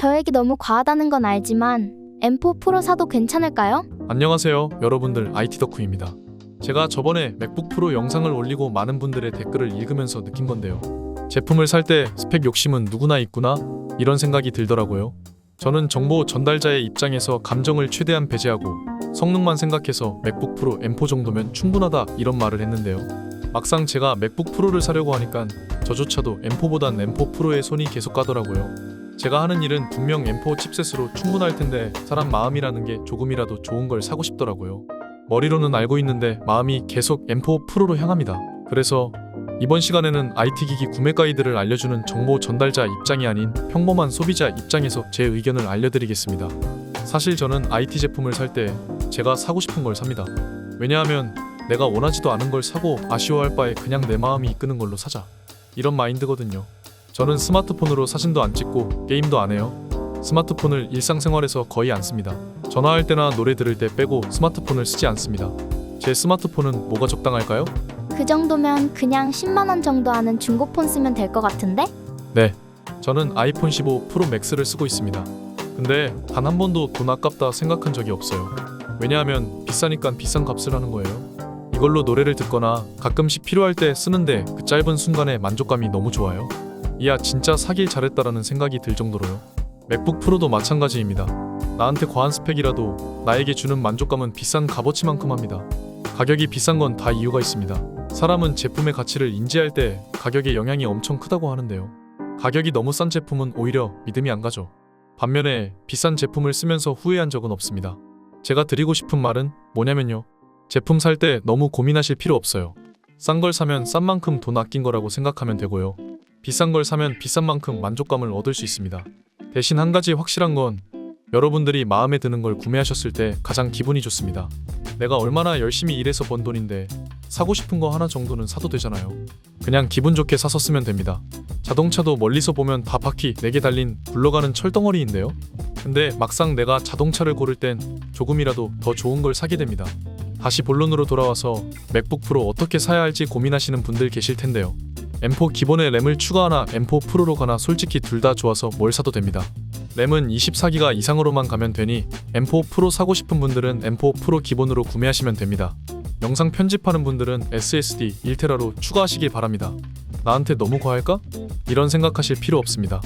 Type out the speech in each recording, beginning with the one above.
저 얘기 너무 과하다는 건 알지만 M4 프로 사도 괜찮을까요? 안녕하세요. 여러분들 IT 덕후입니다. 제가 저번에 맥북 프로 영상을 올리고 많은 분들의 댓글을 읽으면서 느낀 건데요. 제품을 살 때 스펙 욕심은 누구나 있구나 이런 생각이 들더라고요. 저는 정보 전달자의 입장에서 감정을 최대한 배제하고 성능만 생각해서 맥북 프로 M4 정도면 충분하다 이런 말을 했는데요. 막상 제가 맥북 프로를 사려고 하니까 저조차도 M4보단 M4 프로에 손이 계속 가더라고요. 제가 하는 일은 분명 M4 칩셋으로 충분할 텐데 사람 마음이라는 게 조금이라도 좋은 걸 사고 싶더라고요. 머리로는 알고 있는데 마음이 계속 M4 프로로 향합니다. 그래서 이번 시간에는 IT 기기 구매 가이드를 알려주는 정보 전달자 입장이 아닌 평범한 소비자 입장에서 제 의견을 알려드리겠습니다. 사실 저는 IT 제품을 살 때 제가 사고 싶은 걸 삽니다. 왜냐하면 내가 원하지도 않은 걸 사고 아쉬워할 바에 그냥 내 마음이 이끄는 걸로 사자. 이런 마인드거든요. 저는 스마트폰으로 사진도 안 찍고 게임도 안 해요. 스마트폰을 일상생활에서 거의 안 씁니다. 전화할 때나 노래 들을 때 빼고 스마트폰을 쓰지 않습니다. 제 스마트폰은 뭐가 적당할까요? 그 정도면 그냥 10만 원 정도 하는 중고폰 쓰면 될 것 같은데? 네. 저는 아이폰 15 프로 맥스를 쓰고 있습니다. 근데 단 한 번도 돈 아깝다 생각한 적이 없어요. 왜냐하면 비싸니까 비싼 값을 하는 거예요. 이걸로 노래를 듣거나 가끔씩 필요할 때 쓰는데 그 짧은 순간에 만족감이 너무 좋아요. 이야 진짜 사길 잘했다라는 생각이 들 정도로요. 맥북 프로도 마찬가지입니다. 나한테 과한 스펙이라도 나에게 주는 만족감은 비싼 값어치만큼 합니다. 가격이 비싼 건 다 이유가 있습니다. 사람은 제품의 가치를 인지할 때 가격의 영향이 엄청 크다고 하는데요. 가격이 너무 싼 제품은 오히려 믿음이 안 가죠. 반면에 비싼 제품을 쓰면서 후회한 적은 없습니다. 제가 드리고 싶은 말은 뭐냐면요. 제품 살 때 너무 고민하실 필요 없어요. 싼 걸 사면 싼 만큼 돈 아낀 거라고 생각하면 되고요. 비싼 걸 사면 비싼 만큼 만족감을 얻을 수 있습니다. 대신 한 가지 확실한 건 여러분들이 마음에 드는 걸 구매하셨을 때 가장 기분이 좋습니다. 내가 얼마나 열심히 일해서 번 돈인데 사고 싶은 거 하나 정도는 사도 되잖아요. 그냥 기분 좋게 사서 쓰면 됩니다. 자동차도 멀리서 보면 다 바퀴 4개 달린 굴러가는 철덩어리인데요. 근데 막상 내가 자동차를 고를 땐 조금이라도 더 좋은 걸 사게 됩니다. 다시 본론으로 돌아와서 맥북 프로 어떻게 사야 할지 고민하시는 분들 계실 텐데요. M4 기본에 램을 추가하나 M4 프로로 가나 솔직히 둘 다 좋아서 뭘 사도 됩니다. 램은 24기가 이상으로만 가면 되니 M4 프로 사고 싶은 분들은 M4 프로 기본으로 구매하시면 됩니다. 영상 편집하는 분들은 SSD 1테라로 추가하시길 바랍니다. 나한테 너무 과할까? 이런 생각하실 필요 없습니다.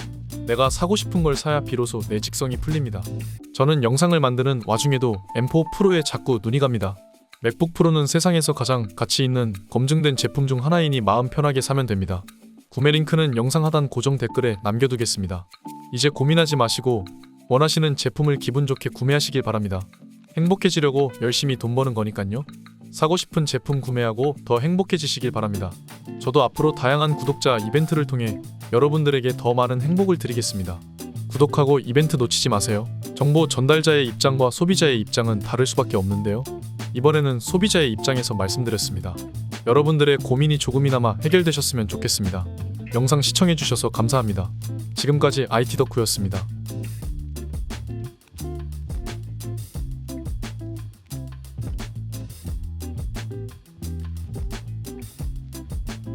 내가 사고 싶은 걸 사야 비로소 내 직성이 풀립니다. 저는 영상을 만드는 와중에도 M4 프로에 자꾸 눈이 갑니다. 맥북 프로는 세상에서 가장 가치 있는 검증된 제품 중 하나이니 마음 편하게 사면 됩니다. 구매 링크는 영상 하단 고정 댓글에 남겨두겠습니다. 이제 고민하지 마시고 원하시는 제품을 기분 좋게 구매하시길 바랍니다. 행복해지려고 열심히 돈 버는 거니깐요. 사고 싶은 제품 구매하고 더 행복해지시길 바랍니다. 저도 앞으로 다양한 구독자 이벤트를 통해 여러분들에게 더 많은 행복을 드리겠습니다. 구독하고 이벤트 놓치지 마세요. 정보 전달자의 입장과 소비자의 입장은 다를 수밖에 없는데요. 이번에는 소비자의 입장에서 말씀드렸습니다. 여러분들의 고민이 조금이나마 해결되셨으면 좋겠습니다. 영상 시청해주셔서 감사합니다. 지금까지 IT 덕후였습니다.